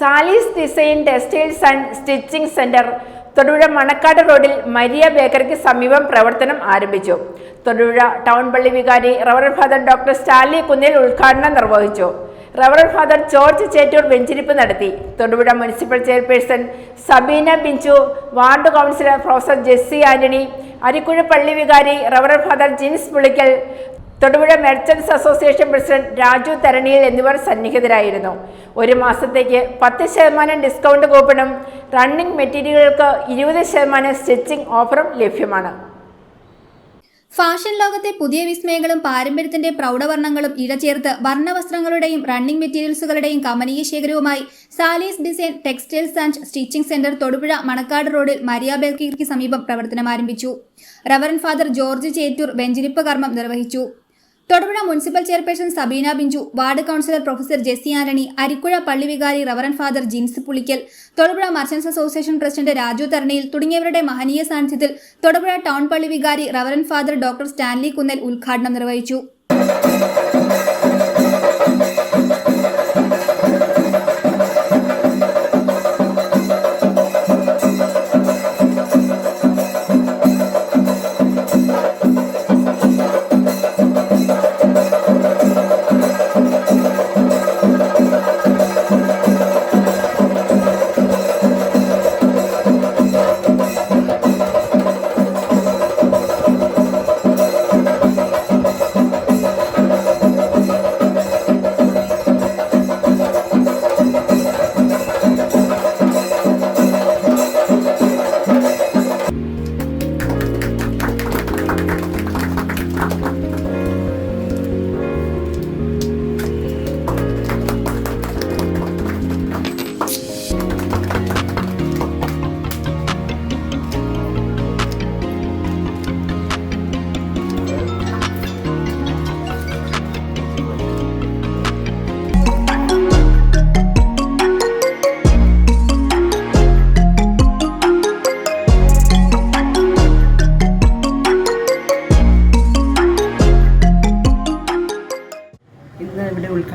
Salees design textiles and stitching centre Thodupuzha Manakkad റോഡിൽ Maria ബേക്കറിക്ക് സമീപം പ്രവർത്തനം ആരംഭിച്ചു. തൊടുപുഴ ടൗൺ പള്ളി വികാരി reverend father doctor Stanley Kunnil ഉദ്ഘാടനം നിർവഹിച്ചു. റവറൻ ഫാദർ ജോർജ് ചേറ്റൂർ വെഞ്ചിരിപ്പ് നടത്തി. Thodupuzha municipal chairperson Sabeena Binju ward councillor professor Jessy Antony Arikkuzha പള്ളി വികാരി reverend father Jins Pulickal Thodupuzha merchants association president Raju Tharaniyil എന്നിവർ സന്നിഹിതരായിരുന്നു. ഒരു മാസത്തേക്ക് പത്ത് ശതമാനം ഡിസ്കൗണ്ട് കൂപ്പണും റണ്ണിംഗ് മെറ്റീരിയലുകൾക്ക് ഇരുപത് ശതമാനം സ്റ്റിച്ചിംഗ് ഓഫറും ലഭ്യമാണ്. ഫാഷൻ ലോകത്തെ പുതിയ വിസ്മയങ്ങളും പാരമ്പര്യത്തിന്റെ പ്രൗഢവർണങ്ങളും ഇഴചേർത്ത് വർണവസ്ത്രങ്ങളുടെയും റണ്ണിംഗ് മെറ്റീരിയൽസുകളുടെയും കമനീയ ശേഖരവുമായി Salees design textiles and stitching centre Thodupuzha Manakkad റോഡിൽ മരിയ ബേക്കറിക്ക് സമീപം പ്രവർത്തനം ആരംഭിച്ചു റവറൻ ഫാദർ ജോർജ് ചേറ്റൂർ വെഞ്ചിരിപ്പ് കർമ്മം നിർവഹിച്ചു. Thodupuzha municipal chairperson Sabeena Binju ward councillor professor Jessy Antony Arikkuzha പള്ളിവികാരി reverend father Jins Pulickal Thodupuzha merchants association president Raju Tharanayil തുടങ്ങിയവരുടെ മഹനീയ സാന്നിധ്യത്തിൽ Thodupuzha town പള്ളിവികാരി reverend father doctor Stanley Kunnal ഉദ്ഘാടനം നിർവഹിച്ചു.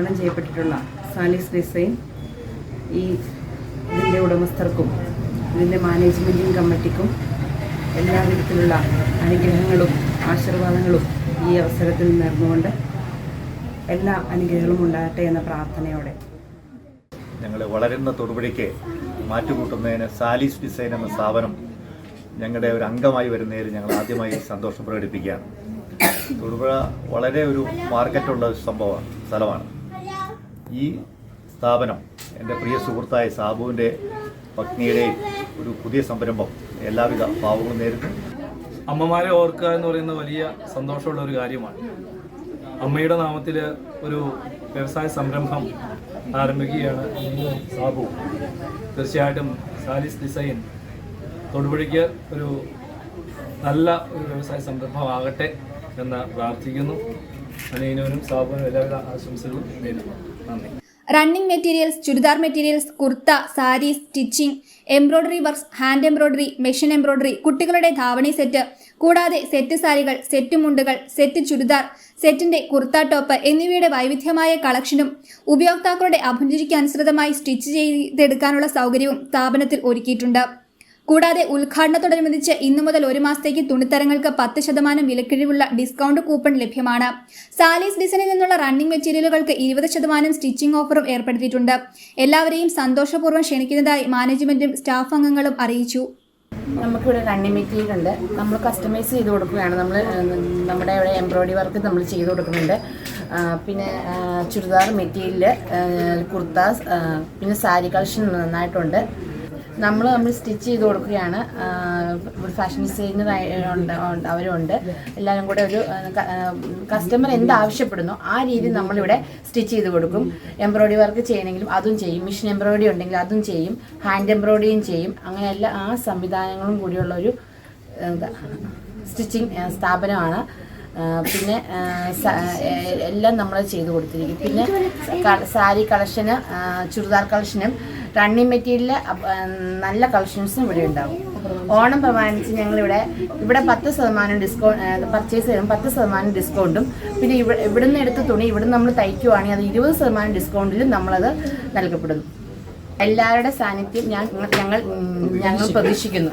ഇവിടെ ചെയ്യപ്പെട്ടിട്ടുള്ള സാലിസ് ഡിസൈൻ ഈ ഇതിന്റെ ഉടമസ്ഥർക്കും ഇതിന്റെ മാനേജ്മെന്റിംഗ് കമ്മിറ്റിക്കും എല്ലാ വിധത്തിലുള്ള അനുഗ്രഹങ്ങളും ആശീർവാദങ്ങളും ഈ അവസരത്തിൽ നേർന്നുകൊണ്ട് എല്ലാ അനുഗ്രഹങ്ങളും ഉണ്ടാകട്ടെ എന്ന പ്രാർത്ഥനയോടെ. ഞങ്ങൾ വളരുന്ന തൊടുപുഴയ്ക്ക് മാറ്റുകൂട്ടുന്നതിന് സാലിസ് ഡിസൈൻ എന്ന സ്ഥാപനം ഞങ്ങളുടെ ഒരു അംഗമായി വരുന്നതിൽ ഞങ്ങൾ ആദ്യമായി സന്തോഷം പ്രകടിപ്പിക്കുകയാണ്. തൊടുപുഴ വളരെ ഒരു മാർക്കറ്റുള്ള സംഭവമാണ് സ്ഥലമാണ്. ഈ സ്ഥാപനം എന്റെ പ്രിയ സുഹൃത്തായ സാബുവിന്റെ പത്നിയുടെയും ഒരു പുതിയ സംരംഭം. എല്ലാവിധ ഭാവങ്ങളും നേരുന്നു അമ്മമാരെ ഓർക്കുക എന്ന് പറയുന്ന വലിയ സന്തോഷമുള്ള ഒരു കാര്യമാണ്. അമ്മയുടെ നാമത്തിൽ ഒരു വ്യവസായ സംരംഭം ആരംഭിക്കുകയാണ് സാബു. തീർച്ചയായിട്ടും സാലിസ് ഡിസൈൻ തൊടുപുഴയ്ക്ക് ഒരു നല്ല ഒരു വ്യവസായ സംരംഭമാകട്ടെ എന്ന് പ്രാർത്ഥിക്കുന്നു. അനീനുവിനും സാബുവിനും എല്ലാവിധ ആശംസകളും നേരുന്നു. നന്ദി running materials churidar materials kurta sari stitching embroidery works hand embroidery machine embroidery കുട്ടികളുടെ ധാവണി സെറ്റ് കൂടാതെ സെറ്റ് സാരികൾ സെറ്റ് മുണ്ടുകൾ സെറ്റ് ചുരിദാർ സെറ്റിന്റെ കുർത്ത ടോപ്പ് എന്നിവയുടെ വൈവിധ്യമായ കളക്ഷനും ഉപയോക്താക്കളുടെ അഭിരുചിക്ക് അനുസൃതമായി സ്റ്റിച്ച് ചെയ്തെടുക്കാനുള്ള സൗകര്യവും സ്ഥാപനത്തിൽ ഒരുക്കിയിട്ടുണ്ട്. കൂടാതെ ഉദ്ഘാടനത്തോടനുബന്ധിച്ച് ഇന്നു മുതൽ ഒരു മാസത്തേക്ക് തുണിത്തരങ്ങൾക്ക് പത്ത് ശതമാനം വിലക്കിഴിവുള്ള ഡിസ്കൗണ്ട് കൂപ്പൺ ലഭ്യമാണ്. സാലീസ് ഡിസൈനിൽ നിന്നുള്ള റണ്ണിംഗ് മെറ്റീരിയലുകൾക്ക് ഇരുപത് ശതമാനം സ്റ്റിച്ചിംഗ് ഓഫറും ഏർപ്പെടുത്തിയിട്ടുണ്ട്. എല്ലാവരെയും സന്തോഷപൂർവം ക്ഷണിക്കുന്നതായി മാനേജ്മെന്റും സ്റ്റാഫ് അംഗങ്ങളും അറിയിച്ചു. നമുക്കിവിടെ റണ്ണിംഗ് മെറ്റീരിയൽ ഉണ്ട്. നമ്മൾ കസ്റ്റമൈസ് ചെയ്ത് കൊടുക്കുകയാണ്. നമ്മൾ നമ്മുടെ ഇവിടെ എംബ്രോയ്ഡറി വർക്ക് നമ്മൾ ചെയ്ത് കൊടുക്കുന്നുണ്ട്. പിന്നെ ചുരിദാർ മെറ്റീരിയൽ കുർത്താസ് പിന്നെ സാരി കളക്ഷൻ നന്നായിട്ടുണ്ട്. നമ്മൾ നമ്മൾ സ്റ്റിച്ച് ചെയ്ത് കൊടുക്കുകയാണ്. ഇവിടെ ഫാഷൻ ഡിസൈനർ അവരുണ്ട്. എല്ലാവരും കൂടെ ഒരു കസ്റ്റമർ എന്ത് ആവശ്യപ്പെടുന്നു ആ രീതി നമ്മളിവിടെ സ്റ്റിച്ച് ചെയ്ത് കൊടുക്കും. എംബ്രോയ്ഡറി വർക്ക് ചെയ്യണമെങ്കിലും അതും ചെയ്യും. മിഷൻ എംബ്രോയ്ഡറി ഉണ്ടെങ്കിൽ അതും ചെയ്യും. ഹാൻഡ് എംബ്രോയ്ഡറിയും ചെയ്യും. അങ്ങനെ എല്ലാ ആ സംവിധാനങ്ങളും കൂടിയുള്ള ഒരു സ്റ്റിച്ചിങ് സ്ഥാപനമാണ്. പിന്നെ എല്ലാം നമ്മൾ ചെയ്തു കൊടുത്തിരിക്കും. പിന്നെ സാരി കളക്ഷന് ചുരിദാർ കളക്ഷനും റണ്ണിങ് മെറ്റീരിയൽ നല്ല കളക്ഷൻസും ഇവിടെ ഉണ്ടാവും. ഓണം പ്രമാണിച്ച് ഞങ്ങളിവിടെ ഇവിടെ പത്ത് ശതമാനം ഡിസ്കൗണ്ട് പർച്ചേസ് ചെയ്യുമ്പോൾ പത്ത് ശതമാനം ഡിസ്കൗണ്ടും പിന്നെ ഇവിടെ ഇവിടുന്ന് എടുത്ത തുണി ഇവിടുന്ന് നമ്മൾ തയ്ക്കുവാണെങ്കിൽ അത് ഇരുപത് ശതമാനം ഡിസ്കൗണ്ടിലും നമ്മളത് നൽകപ്പെടുന്നു. എല്ലാവരുടെ സാന്നിധ്യം ഞാൻ ഞങ്ങൾ ഞങ്ങൾ പ്രതീക്ഷിക്കുന്നു.